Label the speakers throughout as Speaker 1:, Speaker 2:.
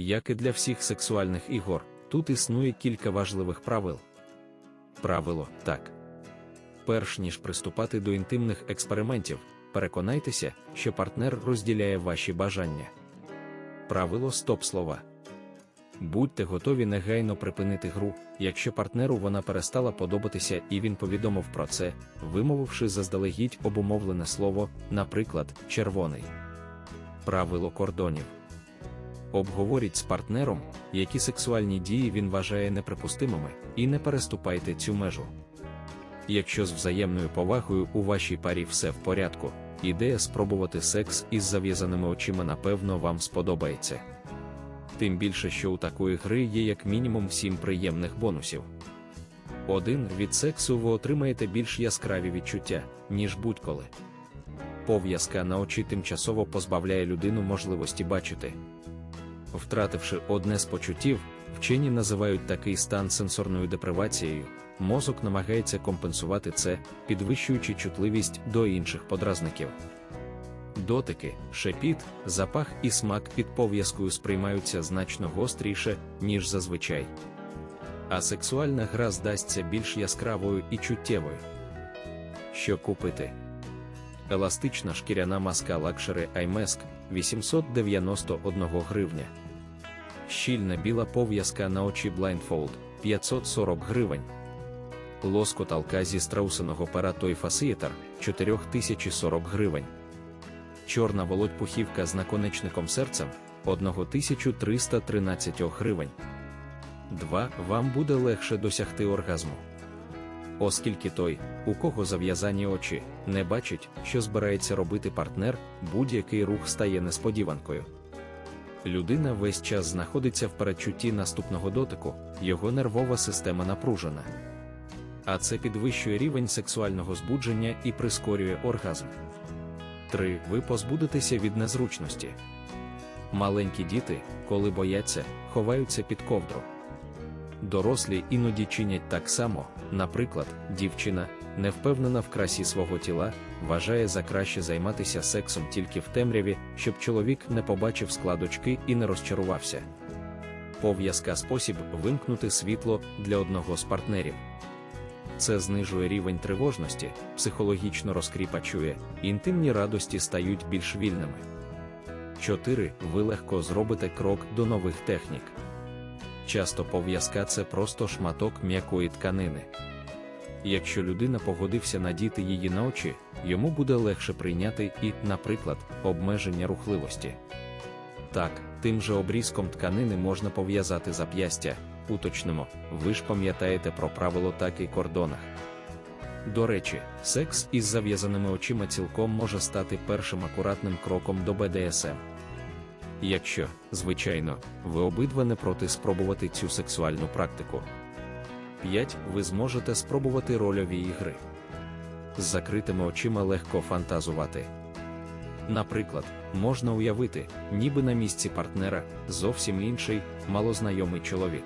Speaker 1: Як і для всіх сексуальних ігор, тут існує кілька важливих правил. Правило так. Перш ніж приступати до інтимних експериментів, переконайтеся, що партнер розділяє ваші бажання. Правило стоп слова. Будьте готові негайно припинити гру, якщо партнеру вона перестала подобатися і він повідомив про це, вимовивши заздалегідь обумовлене слово, наприклад, червоний. Правило кордонів. Обговоріть з партнером, які сексуальні дії він вважає неприпустимими, і не переступайте цю межу. Якщо з взаємною повагою у вашій парі все в порядку, ідея спробувати секс із зав'язаними очима напевно вам сподобається. Тим більше, що у такої гри є як мінімум 7 приємних бонусів. Один від сексу ви отримаєте більш яскраві відчуття, ніж будь-коли. Пов'язка на очі тимчасово позбавляє людину можливості бачити. Втративши одне з почуттів, вчені називають такий стан сенсорною депривацією, мозок намагається компенсувати це, підвищуючи чутливість до інших подразників. Дотики, шепіт, запах і смак під пов'язкою сприймаються значно гостріше, ніж зазвичай. А сексуальна гра здасться більш яскравою і чуттєвою. Що купити? Еластична шкіряна маска Luxury iMask 891 гривня. Щільна біла пов'язка на очі Blindfold 540 гривень. Лоскоталка зі страусиного пера Toy Facilitator 4040 гривень. Чорна володь-пухівка з наконечником серцем 1313 гривень. 2. Вам буде легше досягти оргазму. Оскільки той, у кого зав'язані очі, не бачить, що збирається робити партнер, будь-який рух стає несподіванкою. Людина весь час знаходиться в передчутті наступного дотику, його нервова система напружена. А це підвищує рівень сексуального збудження і прискорює оргазм. 3. Ви позбудетеся від незручності. Маленькі діти, коли бояться, ховаються під ковдру. Дорослі іноді чинять так само, наприклад, дівчина, не впевнена в красі свого тіла, вважає за краще займатися сексом тільки в темряві, щоб чоловік не побачив складочки і не розчарувався. Пов'язка спосіб вимкнути світло для одного з партнерів. Це знижує рівень тривожності, психологічно розкріпачує, інтимні радості стають більш вільними. 4. Ви легко зробите крок до нових технік. Часто пов'язка це просто шматок м'якої тканини. Якщо людина погодився надіти її на очі, йому буде легше прийняти і, наприклад, обмеження рухливості. Так, тим же обрізком тканини можна пов'язати зап'ястя, уточнимо, ви ж пам'ятаєте про правило так і кордонах. До речі, секс із зав'язаними очима цілком може стати першим акуратним кроком до БДСМ. Якщо, звичайно, ви обидва не проти спробувати цю сексуальну практику. 5. Ви зможете спробувати рольові ігри. З закритими очима легко фантазувати. Наприклад, можна уявити, ніби на місці партнера зовсім інший, малознайомий чоловік.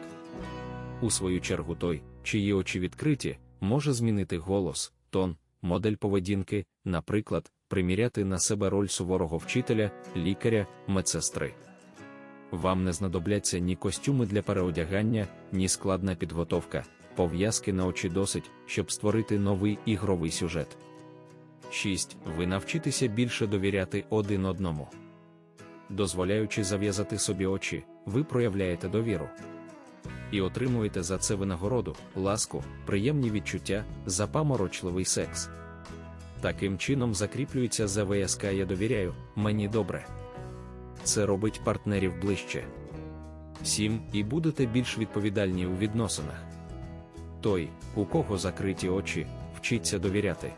Speaker 1: У свою чергу той, чиї очі відкриті, може змінити голос, тон, модель поведінки, наприклад, приміряти на себе роль суворого вчителя, лікаря, медсестри. Вам не знадобляться ні костюми для переодягання, ні складна підготовка, пов'язки на очі досить, щоб створити новий ігровий сюжет. 6. Ви навчитеся більше довіряти один одному. Дозволяючи зав'язати собі очі, ви проявляєте довіру. І отримуєте за це винагороду, ласку, приємні відчуття, запаморочливий секс. Таким чином закріплюється ЗВСК Я довіряю, мені добре. Це робить партнерів ближче. 7. І будете більш відповідальні у відносинах. Той, у кого закриті очі, вчиться довіряти.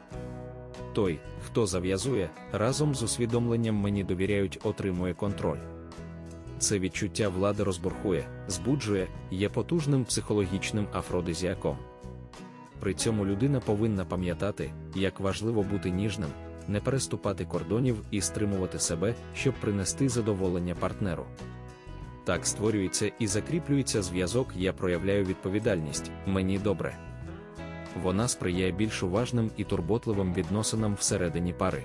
Speaker 1: Той, хто зав'язує, разом з усвідомленням мені довіряють, отримує контроль. Це відчуття влади розбурхує, збуджує, є потужним психологічним афродизіаком. При цьому людина повинна пам'ятати, як важливо бути ніжним, не переступати кордонів і стримувати себе, щоб принести задоволення партнеру. Так створюється і закріплюється зв'язок, я проявляю відповідальність, мені добре. Вона сприяє більш уважним і турботливим відносинам всередині пари.